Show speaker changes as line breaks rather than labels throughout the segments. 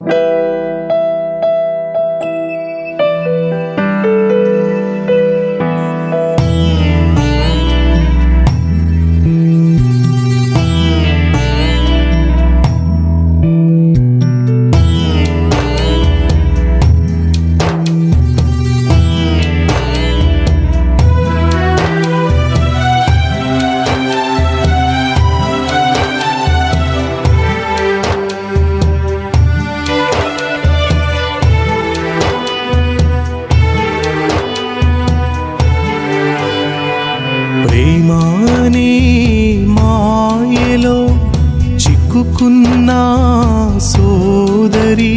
ప్రేమానే చిక్కుకున్న సోదరి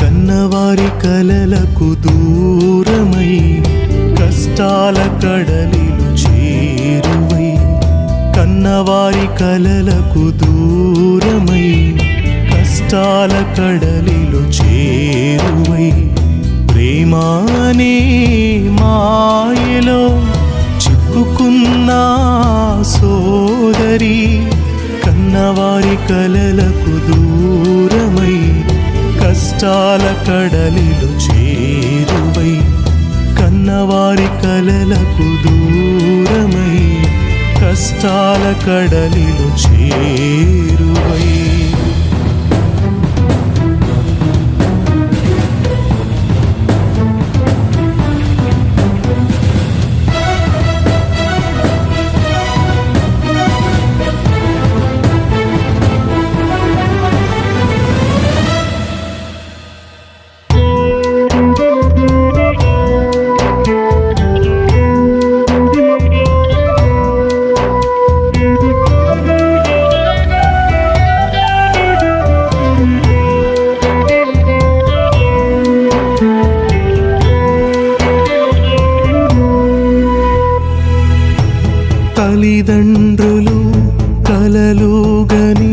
కన్నవారి కలలకు దూరమై కష్టాల కడలిలు చేరువై కన్నవారి కలలకు దూరమై కష్టాల కడలిలు చేరువై ప్రేమానే మాయలో చిక్కుకున్న సోదరి కన్నవారి కలలకు దూరమై కష్టాల కడలిలు చేరువై కన్నవారి కలలకు దూరమై కష్టాల కడలిలు చేరువై. తల్లిదండ్రులు కలలుగని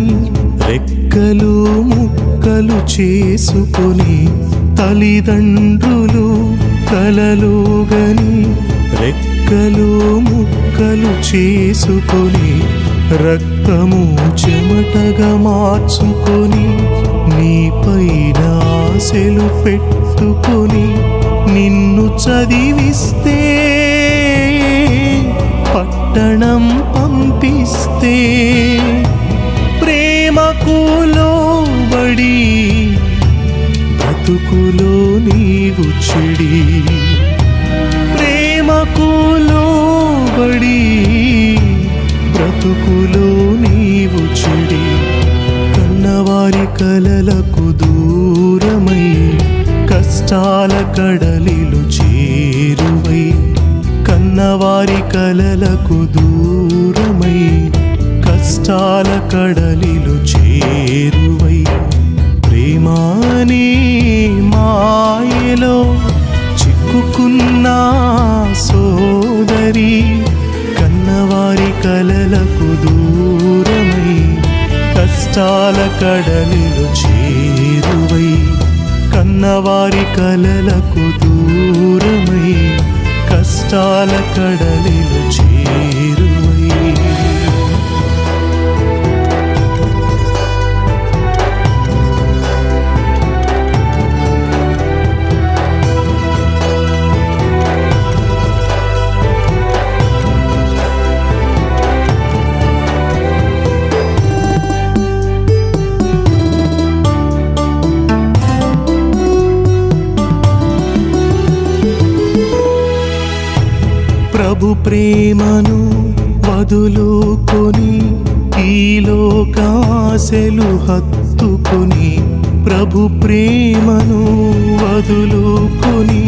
రెక్కలు ముక్కలు చేసుకొని తల్లిదండ్రులు కలలుగని రెక్కలు ముక్కలు చేసుకొని రక్తము చెమటగా మార్చుకొని నీపైన ఆశలు పెట్టుకొని నిన్ను చదివిస్తే ప్రేమకు లోబడి బ్రతుకులో నీవు చెడి కన్నవారి కలలకు దూరమై కష్టాల కడలిలు చేరువై కన్నవారి కలలకు దూరమై సోదరి కన్నవారి కలలకు దూరమై కష్టాల కడలిలు చేరువై కన్నవారి కలలకు దూరమై కష్టాల కడలిలు చేరువై. ప్రభు ప్రేమను వదులుకొని ఈ లోకాశలు హత్తుకొని ప్రభు ప్రేమను వదులుకొని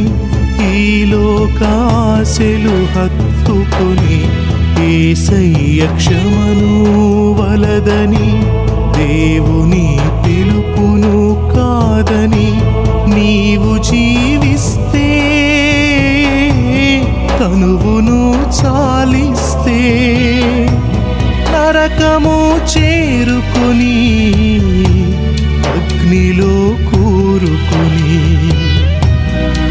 ఈ లోకాశలు హత్తుకొని ఏసయ్య క్షమను వలదని దేవుని పిలుపును కాదని నీవు జీవిస్తే తనువును చాలిస్తే నరకము చేరుకుని అగ్నిలో కూరుకుని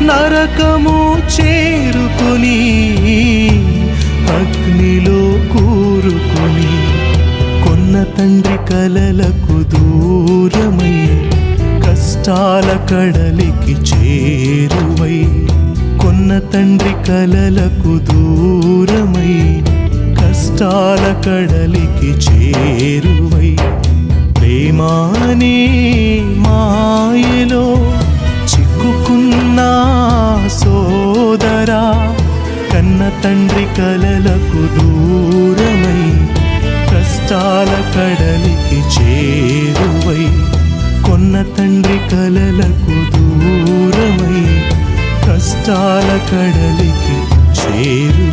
నరకము చేరుకుని అగ్నిలో కూరుకుని కొన్న తండ్రి కలలకు దూరమై కష్టాల కడలికి చేరువై కొన్న తండ్రి కలలకు దూరమై కష్టాల కడలికి చేరువై. ప్రేమానే మాయలో చిక్కుకున్నా సోదరా కన్న తండ్రి కలలకు దూరమై కష్టాల కడలికి చేరువై. కొన్న తండ్రి కష్టాల కడలికి చేరు.